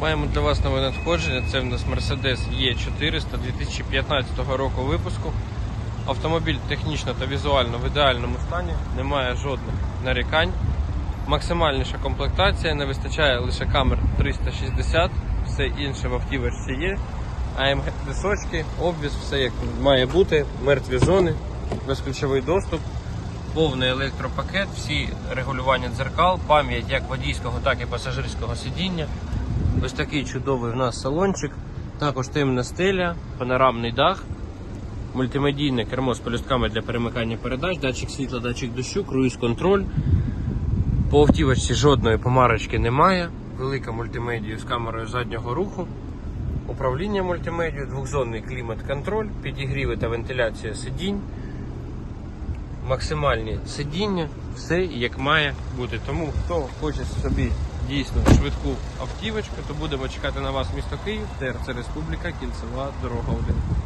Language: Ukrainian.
Маємо для вас нове надходження. Це в нас Mercedes E400 2015 року випуску. Автомобіль технічно та візуально в ідеальному стані, немає жодних нарікань. Максимальніша комплектація, не вистачає лише камер 360, все інше в автівочці є. АМГ дисочки, обвіз, все як має бути, мертві зони, безключовий доступ, повний електропакет, всі регулювання дзеркал, пам'ять як водійського, так і пасажирського сидіння. Ось такий чудовий в нас салончик. Також темна стеля, панорамний дах, мультимедійне кермо з полюстками для перемикання передач, датчик світла, датчик дощу, круїз-контроль. По автівочці жодної помарочки немає. Велика мультимедія з камерою заднього руху. Управління мультимедією, двохзонний клімат-контроль, підігріви та вентиляція сидінь, максимальні сидіння, все як має бути. Тому хто хоче собі дійсно швидку автівочку, то будемо чекати на вас місто Київ, ТРЦ Республіка, кільцева дорога 1.